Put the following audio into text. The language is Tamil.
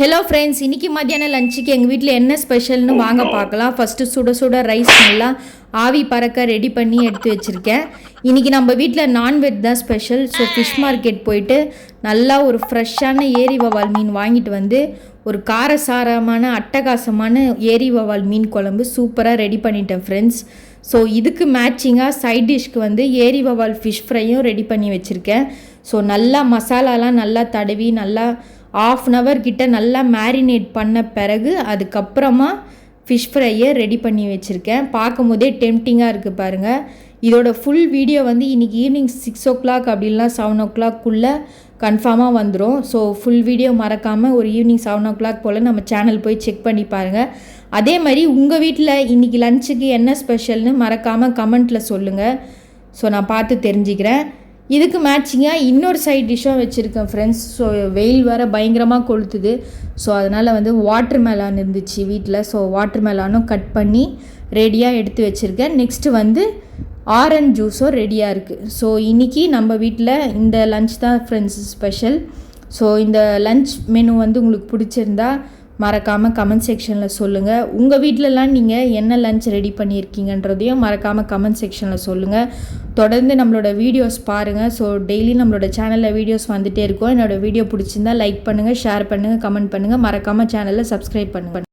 ஹலோ ஃப்ரெண்ட்ஸ் இன்னைக்கு மத்தியானம் லஞ்சுக்கு எங்கள் வீட்டில் என்ன ஸ்பெஷல்னு வாங்க பார்க்கலாம். ஃபஸ்ட்டு சுட சுட ரைஸ் நல்லா ஆவி பறக்க ரெடி பண்ணி எடுத்து வச்சுருக்கேன். இன்றைக்கி நம்ம வீட்டில் நான்வெஜ் தான் ஸ்பெஷல் ஸோ ஃபிஷ் மார்க்கெட் போயிட்டு நல்லா ஒரு ஃப்ரெஷ்ஷான ஏரி வவால் மீன் வாங்கிட்டு வந்து ஒரு காரசாரமான அட்டகாசமான ஏரி வவால் மீன் குழம்பு சூப்பராக ரெடி பண்ணிட்டேன் ஃப்ரெண்ட்ஸ் ஸோ இதுக்கு மேட்சிங்காக சைட் டிஷ்க்கு வந்து ஏரி வவால் ஃபிஷ் ஃப்ரையும் ரெடி பண்ணி வச்சுருக்கேன். ஸோ நல்லா மசாலாலாம் நல்லா தடவி நல்லா ஆஃப் அன் ஹவர் கிட்ட நல்லா மேரினேட் பண்ண பிறகு அதுக்கப்புறமா ஃபிஷ் ஃப்ரையை ரெடி பண்ணி வச்சுருக்கேன். பார்க்கும் போதே டெம்டிங்காக இருக்குது பாருங்கள் இதோட ஃபுல் வீடியோ வந்து இன்றைக்கி ஈவினிங் சிக்ஸ் ஓ கிளாக் அப்படிலாம் செவன் ஓ கிளாக்குள்ளே கன்ஃபார்மாக வந்துடும் ஸோ ஃபுல் வீடியோ மறக்காமல் ஒரு ஈவினிங் செவன் ஓ கிளாக் போல் நம்ம சேனல் போய் செக் பண்ணி பாருங்கள் அதே மாதிரி உங்கள் வீட்டில் இன்றைக்கி லஞ்சுக்கு என்ன ஸ்பெஷல்னு மறக்காமல் கமெண்ட்டில் சொல்லுங்கள் ஸோ நான் பார்த்து தெரிஞ்சுக்கிறேன். இதுக்கு மேட்சிங்காக இன்னொரு சைட் டிஷ்ஷும் வச்சுருக்கேன் ஃப்ரெண்ட்ஸ் ஸோ வெயில் வேறு பயங்கரமாக கொளுத்துது. ஸோ அதனால் வந்து வாட்டர் மேலான் இருந்துச்சு வீட்டில் ஸோ வாட்டர் மேலானும் கட் பண்ணி ரெடியாக எடுத்து வச்சுருக்கேன். நெக்ஸ்ட்டு வந்து ஆரஞ்ச் ஜூஸும் ரெடியாக இருக்குது ஸோ இன்றைக்கி நம்ம வீட்டில் இந்த லஞ்ச் தான் ஃப்ரெண்ட்ஸ் ஸ்பெஷல் ஸோ இந்த லஞ்ச் மெனு வந்து உங்களுக்கு பிடிச்சிருந்தா மறக்காமல் கமெண்ட் செக்ஷனில் சொல்லுங்கள் உங்கள் வீட்டிலலாம் நீங்கள் என்ன லன்ச் ரெடி பண்ணியிருக்கீங்கன்றதையும் மறக்காமல் கமெண்ட் செக்ஷனில் சொல்லுங்கள் தொடர்ந்து நம்மளோட வீடியோஸ் பாருங்கள் ஸோ டெய்லி நம்மளோட சேனலில் வீடியோஸ் வந்துகிட்டே இருக்கும். என்னோடய வீடியோ பிடிச்சிருந்தா லைக் பண்ணுங்கள் ஷேர் பண்ணுங்கள் கமெண்ட் பண்ணுங்கள் மறக்காமல் சேனலில் சப்ஸ்கிரைப் பண்ணுங்கள்